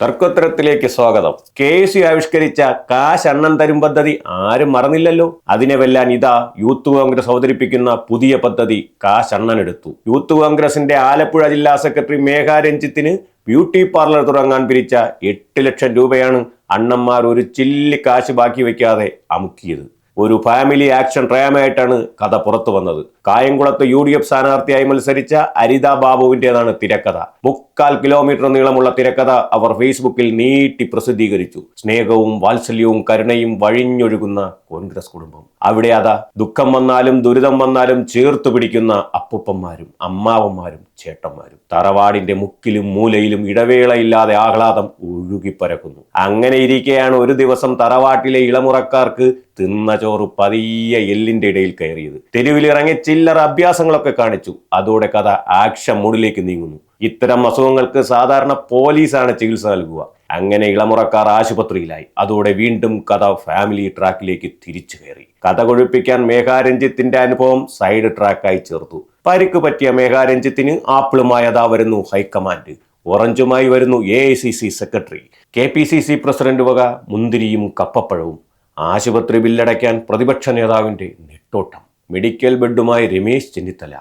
തർക്കോത്തരത്തിലേക്ക് സ്വാഗതം. K C ആവിഷ്കരിച്ച കാശ് അണ്ണൻ തരും പദ്ധതി ആരും മറന്നില്ലല്ലോ? അതിനെ വെല്ലാൻ ഇതാ യൂത്ത് കോൺഗ്രസ് അവതരിപ്പിക്കുന്ന പുതിയ പദ്ധതി കാശ് അണ്ണൻ എടുത്തു. യൂത്ത് കോൺഗ്രസിന്റെ ആലപ്പുഴ ജില്ലാ സെക്രട്ടറി മേഘ രഞ്ജിത്തിന് ബ്യൂട്ടി പാർലർ തുടങ്ങാൻ പിരിച്ച എട്ട് ലക്ഷം രൂപയാണ് അണ്ണന്മാർ ഒരു ചില്ലി കാശ് ബാക്കി വെക്കാതെ അമുക്കിയത്. ഒരു ഫാമിലി ആക്ഷൻ ഡ്രാമയായിട്ടാണ് കഥ പുറത്തു വന്നത്. കായംകുളത്ത് യു ഡി എഫ് സ്ഥാനാർത്ഥിയായി മത്സരിച്ച അരിത ബാബുവിന്റെതാണ് തിരക്കഥ. മുക്കാൽ കിലോമീറ്റർ നീളമുള്ള തിരക്കഥ അവർ ഫേസ്ബുക്കിൽ നീട്ടി പ്രസിദ്ധീകരിച്ചു. സ്നേഹവും വാത്സല്യവും കരുണയും വഴിഞ്ഞൊഴുകുന്ന കോൺഗ്രസ് കുടുംബം. അവിടെ അതാ ദുഃഖം വന്നാലും ദുരിതം വന്നാലും ചേർത്തു പിടിക്കുന്ന അപ്പുപ്പന്മാരും അമ്മാവന്മാരും ചേട്ടന്മാരും. തറവാടിന്റെ മുക്കിലും മൂലയിലും ഇടവേളയില്ലാതെ ആഹ്ലാദം ഒഴുകിപ്പരക്കുന്നു അങ്ങനെ ഇരിക്കെയാണ് ഒരു ദിവസം തറവാട്ടിലെ ഇളമുറക്കാർക്ക് തിന്ന ചോറ് പതിയെ എല്ലിന്റെ ഇടയിൽ കയറിയത്. തെരുവിലിറങ്ങി ചില്ലറ അഭ്യാസങ്ങളൊക്കെ കാണിച്ചു. അതോടെ കഥ ആക്ഷൻ മൂഡിലേക്ക് നീങ്ങുന്നു. ഇത്തരം അസുഖങ്ങൾക്ക് സാധാരണ പോലീസാണ് ചികിത്സ നൽകുക. അങ്ങനെ ഇളമുറക്കാർ ആശുപത്രിയിലായി. അതോടെ വീണ്ടും കഥ ഫാമിലി ട്രാക്കിലേക്ക് തിരിച്ചു കയറി. കഥ കൊഴുപ്പിക്കാൻ മേഘാരഞ്ജിത്തിന്റെ അനുഭവം സൈഡ് ട്രാക്കായി ചേർത്തു. പരിക്ക് പറ്റിയ മേഘാരഞ്ജിത്തിന് ആപ്പിളുമായി അതാ വരുന്നു ഹൈക്കമാൻഡ്. ഓറഞ്ചുമായി വരുന്നു A I C C secretary. K P C C president വക മുന്തിരിയും കപ്പപ്പഴവും. ആശുപത്രി ബില്ലടയ്ക്കാൻ പ്രതിപക്ഷ നേതാവിന്റെ നെട്ടോട്ടം. മെഡിക്കൽ ബെഡുമായി രമേശ് ചെന്നിത്തല.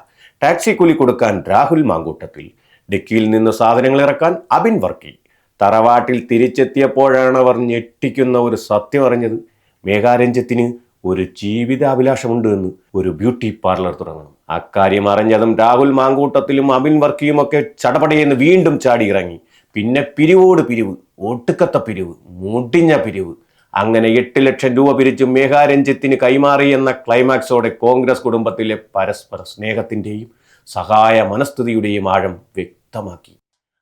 ടാക്സി കൂലി കൊടുക്കാൻ രാഹുൽ മാങ്കൂട്ടത്തിൽ. ഡിക്കിയിൽ നിന്ന് സാധനങ്ങൾ ഇറക്കാൻ അബിൻ വർക്കി. തറവാട്ടിൽ തിരിച്ചെത്തിയപ്പോഴാണ് അവർ ഞെട്ടിക്കുന്ന ഒരു സത്യം അറിഞ്ഞത്. മേഘാരഞ്ജത്തിന് ഒരു ജീവിതാഭിലാഷമുണ്ട് എന്ന് ഒരു ബ്യൂട്ടി പാർലർ തുടങ്ങണം. അക്കാര്യം അറിഞ്ഞതും രാഹുൽ മാങ്കൂട്ടത്തിലും അമിൻ വർക്കിയുമൊക്കെ ചടപടയെന്ന് വീണ്ടും ചാടി ഇറങ്ങി പിന്നെ പിരിവോട് പിരിവ് ഒട്ടുക്കത്ത പിരിവ് മുടിഞ്ഞ പിരിവ്. അങ്ങനെ എട്ട് ലക്ഷം രൂപ പിരിച്ച് മേഘാരഞ്ജിത്തിന് കൈമാറി എന്ന ക്ലൈമാക്സോടെ കോൺഗ്രസ് കുടുംബത്തിലെ പരസ്പര സ്നേഹത്തിന്റെയും സഹായ മനസ്ഥിതിയുടെയും ആഴം വ്യക്തമാക്കി.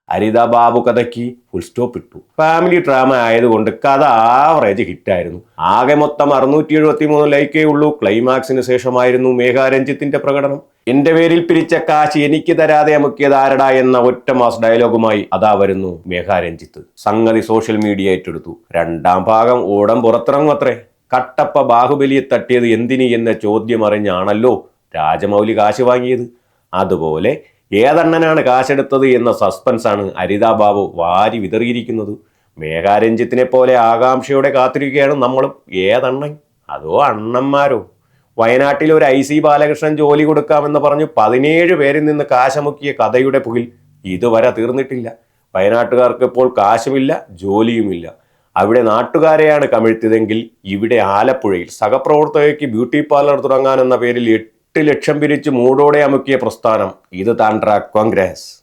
അരിത ബാബു കഥയ്ക്ക് ഫുൾ സ്റ്റോപ്പ് ഇട്ടു. ഫാമിലി ഡ്രാമ ആയതുകൊണ്ട് കഥ ആവറേജ് ഹിറ്റായിരുന്നു. ആകെ മൊത്തം അറുന്നൂറ്റി എഴുപത്തി മൂന്ന് ലൈക്കേ ഉള്ളൂ ക്ലൈമാക്സിന് ശേഷമായിരുന്നു മേഘാരഞ്ജിത്തിന്റെ പ്രകടനം. എന്റെ പേരിൽ പിരിച്ച കാശ് എനിക്ക് തരാതെ അമുക്കിയത് ആരടാ എന്ന ഒറ്റ മാസ് ഡയലോഗുമായി അതാ വരുന്നു മേഘാരഞ്ജിത്ത്. സംഗതി സോഷ്യൽ മീഡിയ ഏറ്റെടുത്തു. രണ്ടാം ഭാഗം ഓടം പുറത്തിറങ്ങുമത്രേ. കട്ടപ്പ ബാഹുബലിയെ തട്ടിയത് എന്തിനി എന്ന ചോദ്യം അറിഞ്ഞാണല്ലോ രാജമൗലി കാശ് വാങ്ങിയത്. അതുപോലെ ഏതെണ്ണനാണ് കാശെടുത്തത് എന്ന സസ്പെൻസാണ് അരിതാ ബാബു വാരി വിതറിയിരിക്കുന്നത്. മേഘാരഞ്ജിത്തിനെ പോലെ ആകാംക്ഷയോടെ കാത്തിരിക്കുകയാണ് നമ്മളും. ഏതെണ്ണൻ? അതോ അണ്ണന്മാരോ? വയനാട്ടിൽ ഒരു ഐ സി ബാലകൃഷ്ണൻ ജോലി കൊടുക്കാമെന്ന് പറഞ്ഞു പതിനേഴ് പേരിൽ നിന്ന് കാശമുക്കിയ കഥയുടെ പുകിൽ ഇതുവരെ തീർന്നിട്ടില്ല. വയനാട്ടുകാർക്ക് ഇപ്പോൾ കാശുമില്ല ജോലിയുമില്ല. അവിടെ നാട്ടുകാരെയാണ് കമിഴ്ത്തിയതെങ്കിൽ ഇവിടെ ആലപ്പുഴയിൽ സഹപ്രവർത്തകയ്ക്ക് ബ്യൂട്ടി പാർലർ തുടങ്ങാനെന്ന പേരിൽ എട്ട് ലക്ഷം പിരിച്ച് മൂടോടെ അമുക്കിയ പ്രസ്ഥാനം. ഇത് താണ്ട്ര കോൺഗ്രസ്.